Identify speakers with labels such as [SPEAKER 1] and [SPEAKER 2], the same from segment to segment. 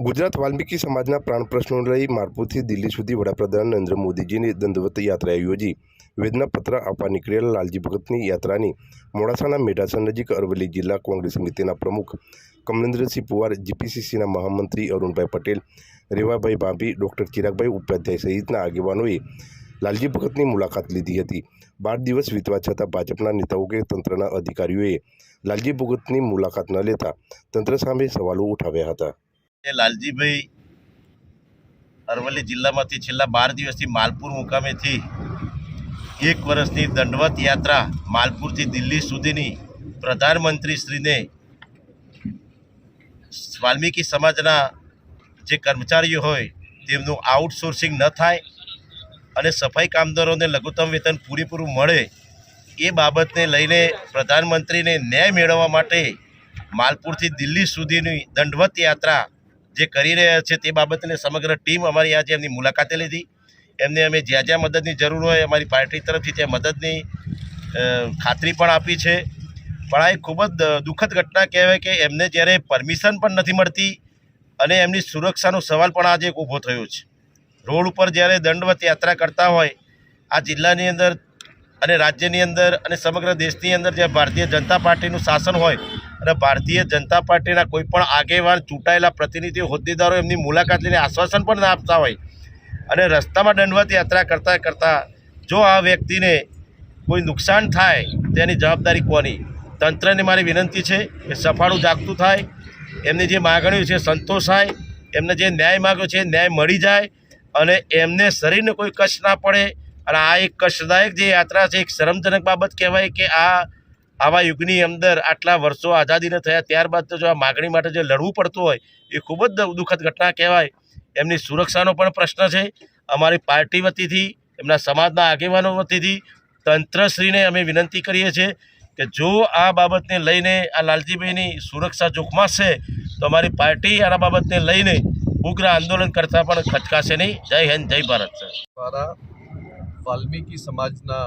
[SPEAKER 1] ગુજરાત વાલ્મીકી સમાજના પ્રાણ પ્રશ્નો લઈ મારપુરથી દિલ્હી સુધી વડાપ્રધાન નરેન્દ્ર મોદીજીની દંડવત યાત્રા યોજી. વેદનાપત્ર આપવા નીકળેલા લાલજી ભગતની યાત્રાની મોડાસાના મેઢાસર નજીક અરવલ્લી જિલ્લા કોંગ્રેસ સમિતિના પ્રમુખ કમલેન્દ્રસિંહ પુવાર, જીપીસીસીના મહામંત્રી અરુણભાઈ પટેલ, રેવાભાઈ ભાંભી, ડૉક્ટર ચિરાગભાઈ ઉપાધ્યાય સહિતના આગેવાનોએ લાલજી ભગતની મુલાકાત લીધી હતી. બાર દિવસ વીતવા છતાં ભાજપના નેતાઓ કે તંત્રના અધિકારીઓએ લાલજી ભગતની મુલાકાત ન લેતા તંત્ર સામે સવાલો ઉઠાવ્યા હતા.
[SPEAKER 2] લાલજીભાઈ અરવલ્લી જિલ્લામાંથી છેલ્લા બાર દિવસથી માલપુર મુકામેથી એક વર્ષની દંડવત યાત્રા માલપુરથી દિલ્હી સુધીની પ્રધાનમંત્રીશ્રીને વાલ્મીકી સમાજના જે કર્મચારીઓ હોય તેમનું આઉટસોર્સિંગ ન થાય અને સફાઈ કામદારોને લઘુત્તમ વેતન પૂરેપૂરું મળે એ બાબતને લઈને પ્રધાનમંત્રીને ન્યાય મેળવવા માટે માલપુરથી દિલ્હી સુધીની દંડવત યાત્રા જે કરી રહ્યા છે તે બાબતને સમગ્ર ટીમ અમારી આજે એમની મુલાકાતે લીધી. એમને અમે જ્યાં જ્યાં મદદની જરૂર હોય અમારી પાર્ટી તરફથી ત્યાં મદદની ખાતરી પણ આપી છે. પણ આ એક ખૂબ જ દુઃખદ ઘટના કહેવાય કે એમને જ્યારે પરમિશન પણ નથી મળતી અને એમની સુરક્ષાનો સવાલ પણ આજે ઊભો થયો છે. રોડ ઉપર જ્યારે દંડવત યાત્રા કરતા હોય, આ જિલ્લાની અંદર અને રાજ્યની અંદર અને સમગ્ર દેશની અંદર જે ભારતીય જનતા પાર્ટીનું શાસન હોય અને ભારતીય જનતા પાર્ટીના કોઈ પણ આગેવાન, ચૂંટાયેલા પ્રતિનિધિઓ, હોદ્દેદારો એમની મુલાકાત લઈને આશ્વાસન પણ ના આપતા હોય અને રસ્તામાં દંડવત યાત્રા કરતાં કરતાં જો આ વ્યક્તિને કોઈ નુકસાન થાય, તેની જવાબદારી કોની? તંત્રને મારી વિનંતી છે કે સફાળું જાગતું થાય, એમની જે માગણીઓ છે સંતોષાય એમને જે ન્યાય માગ્યો છે ન્યાય મળી જાય અને એમને શરીરને કોઈ કષ્ટ ના પડે. અને આ એક કષ્ટદાયક જે યાત્રા છે, એક શરમજનક બાબત કહેવાય કે આ આવા યુગની અંદર આટલા વર્ષો આઝાદીને થયા, ત્યારબાદ તો જો આ માગણી માટે જે લડવું પડતું હોય, એ ખૂબ જ દુઃખદ ઘટના કહેવાય. એમની સુરક્ષાનો પણ પ્રશ્ન છે. અમારી પાર્ટી વતીથી, એમના સમાજના આગેવાનો વતીથી તંત્રશ્રીને અમે વિનંતી કરીએ છીએ કે જો આ બાબતને લઈને આ લાલજીભાઈની સુરક્ષા જોખમાશે તો અમારી પાર્ટી આ બાબતને લઈને ઉગ્ર આંદોલન કરતાં પણ ખચકાશે નહીં. જય હિન્દ, જય ભારત, સર.
[SPEAKER 3] મારા વાલ્મીકી સમાજના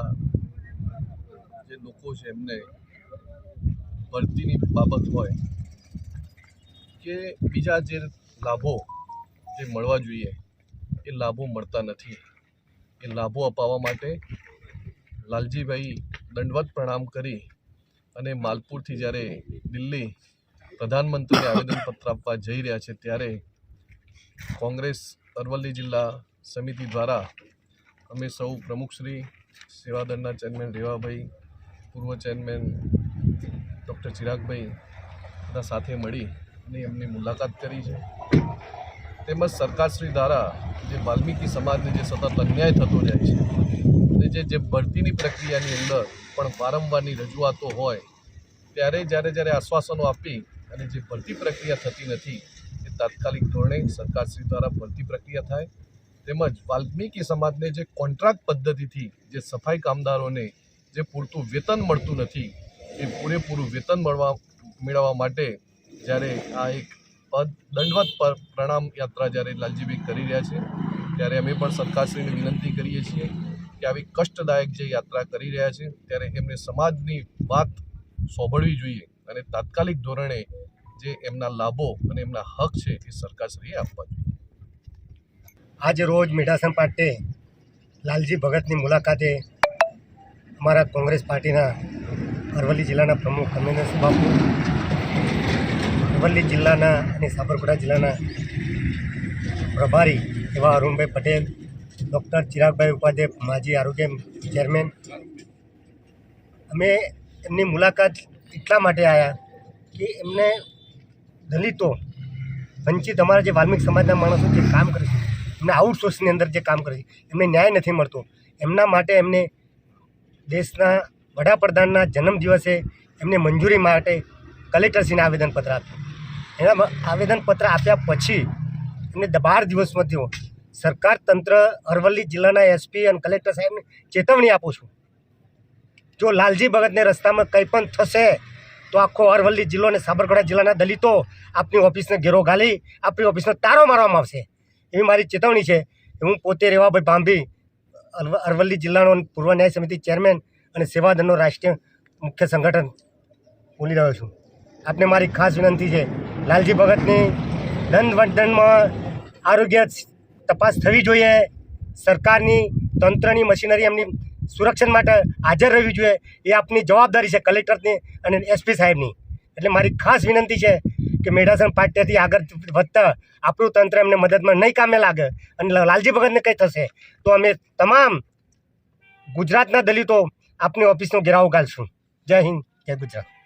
[SPEAKER 3] જે લોકો છે એમને ભરતીની બાબત હોય કે બીજા જે લાભો જે મળવા જોઈએ, એ લાભો મળતા નથી. એ લાભો અપાવવા માટે લાલજીભાઈ દંડવત પ્રણામ કરી અને માલપુરથી જ્યારે દિલ્હી પ્રધાનમંત્રીને આવેદનપત્ર આપવા જઈ રહ્યા છે, ત્યારે કોંગ્રેસ અરવલ્લી જિલ્લા સમિતિ દ્વારા અમે સૌ પ્રમુખશ્રી, સેવાદળના ચેરમેન રેવાભાઈ, પૂર્વ ચેરમેન ડૉક્ટર ચિરાગભાઈ બધા સાથે મળી અને એમની મુલાકાત કરી છે. તેમજ સરકારશ્રી દ્વારા જે વાલ્મીકી સમાજને જે સતત અન્યાય થતો જાય છે અને જે જે ભરતીની પ્રક્રિયાની અંદર પણ વારંવારની રજૂઆતો હોય, ત્યારે જ્યારે જ્યારે આશ્વાસનો આપી અને જે ભરતી પ્રક્રિયા થતી નથી, એ તાત્કાલિક ધોરણે સરકારશ્રી દ્વારા ભરતી પ્રક્રિયા થાય. તેમજ વાલ્મીકી સમાજને જે કોન્ટ્રાક્ટ પદ્ધતિથી જે સફાઈ કામદારોને જે પૂરતું વેતન મળતું નથી એ પૂરેપૂરું વેતન મળવા, મેળવવા માટે જ્યારે આ એક દંડવત પર પ્રણામ યાત્રા જ્યારે લાલજીભાઈ કરી રહ્યા છે, ત્યારે અમે પણ સરકારશ્રીને વિનંતી કરીએ છીએ કે આવી કષ્ટદાયક જે યાત્રા કરી રહ્યા છે, ત્યારે એમને સમાજની વાત સોંભળવી જોઈએ અને તાત્કાલિક ધોરણે જે એમના લાભો અને એમના હક છે એ સરકારશ્રીએ આપવા જોઈએ.
[SPEAKER 4] આજ રોજ મીઠાસણ પાટે લાલજી ભગતની મુલાકાતે અમારા કોંગ્રેસ પાર્ટીના અરવલ્લી જિલ્લાના પ્રમુખ કમલેન્દ્રસિંહ બાપુ, અરવલ્લી જિલ્લાના અને સાબરકાંઠા જિલ્લાના પ્રભારી એવા અરુણભાઈ પટેલ, ડૉક્ટર ચિરાગભાઈ ઉપાધ્યાય માજી આરોગ્ય ચેરમેન. અમે એમની મુલાકાત એટલા માટે આવ્યા કે એમને દલિતો, વંચિત અમારા જે વાલ્મિક સમાજના માણસો જે કામ કરે છે, એમને આઉટસોર્સની અંદર જે કામ કરે છે, એમને ન્યાય નથી મળતો. એમના માટે એમને દેશના વડાપ્રધાનના જન્મદિવસે એમને મંજૂરી માટે કલેક્ટરશ્રીને આવેદનપત્ર આપ્યું. એના આવેદનપત્ર આપ્યા પછી એમને બાર દિવસમાં સરકાર તંત્ર, અરવલ્લી જિલ્લાના એસપી અને કલેક્ટર સાહેબને ચેતવણી આપું છું. જો લાલજી ભગતને રસ્તામાં કંઈ પણ થશે, તો આખો અરવલ્લી જિલ્લો અને સાબરકાંઠા જિલ્લાના દલિતો આપની ઓફિસને ઘેરો ઘાલી આપણી ઓફિસને તારો મારવામાં આવશે. એવી મારી ચેતવણી છે. હું પોતે રેવાભાઈ ભાંભી, અરવ- અરવલ્લી જિલ્લાનો પૂર્વ ન્યાય સમિતિ ચેરમેન અને સેવાદળનો રાષ્ટ્રીય મુખ્ય સંગઠન બોલી રહ્યો છું. આપને મારી ખાસ વિનંતી છે, લાલજી ભગતની ધનવંતનમાં આરોગ્ય તપાસ થવી જોઈએ, સરકારની તંત્રની મશીનરી એમની સુરક્ષા માટે હાજર રહેવી જોઈએ, એ આપની જવાબદારી છે કલેક્ટરની અને એસપી સાહેબની. એટલે મારી ખાસ વિનંતી છે કે મેઢાસન પાટિયાથી આગળ વધતા આપણું તંત્ર એમને મદદમાં નહીં કામે લાગે અને લાલજી ભગતને કંઈ થશે, તો અમે તમામ ગુજરાતના દલિતો આપની ઓફિસનો ઘેરાવો ગાલશું જય હિન્દ જય ગુજરાત